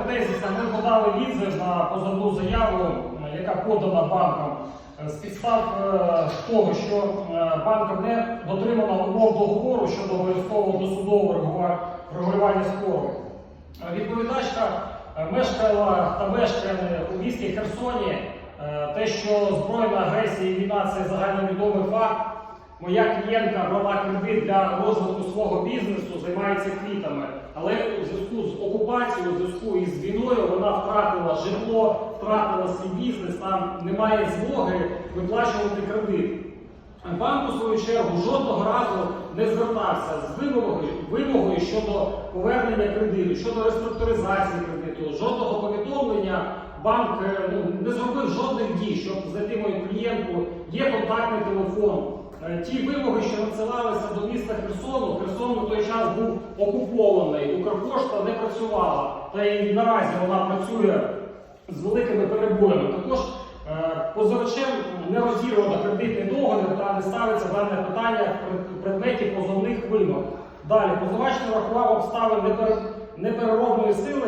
Тезісно ми подали відзив на позовну заяву, е, яка подана банком е, з підстав е, того, що банком не дотримано умов договору щодо обов'язкового досудового регулювання спору. Відповідачка мешкала та мешкає у місті Херсоні. Те, що збройна агресія і війна це загальновідомий факт. Моя клієнтка брала кредит для розвитку свого бізнесу, займається квітами, але у зв'язку з окупацією, у зв'язку із війною, вона втратила житло, втратила свій бізнес, там немає змоги виплачувати кредит. Банк, у свою чергу, жодного разу не звертався з вимогою, вимогою щодо повернення кредиту, щодо реструктуризації кредиту, жодного повідомлення банк е, ну, не зробив жодних дій, щоб знайти мою клієнтку. Є контактний телефон. Е, Ті вимоги, що надсилалися до міста Херсону, Херсон на той час був окупований, Укрпошта не працювала, та і наразі вона працює з великими перебоями. Також е, позивачем не розірвано кредитний договір та не ставиться дане питання в предметі позовних вимог. Далі позивач не врахував обставин непереробної сили,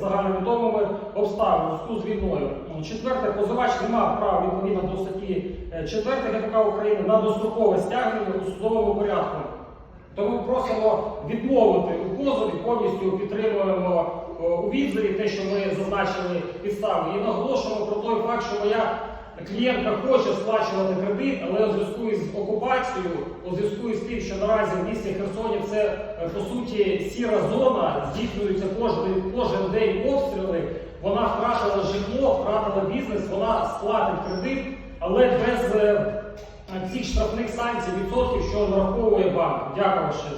загальновідомими обставинами зв'язку з війною. Четверте, позивач не мав права відповідно до статті 4 ГПК України на дострокове стягнення у судовому порядку. Тому просимо відмовити у позові, повністю підтримуємо е, у відзиві те, що ми зазначили підстави. І наголошуємо про той факт, що моя клієнтка хоче сплачувати кредит, але у зв'язку із окупацією, у зв'язку із тим, що наразі в місті Херсоні це е, по суті сіра зона, здійснюються втратила житло, втратила бізнес, вона сплатить кредит, але без е, цих штрафних санкцій відсотків, що нараховує банк. Дякую ще.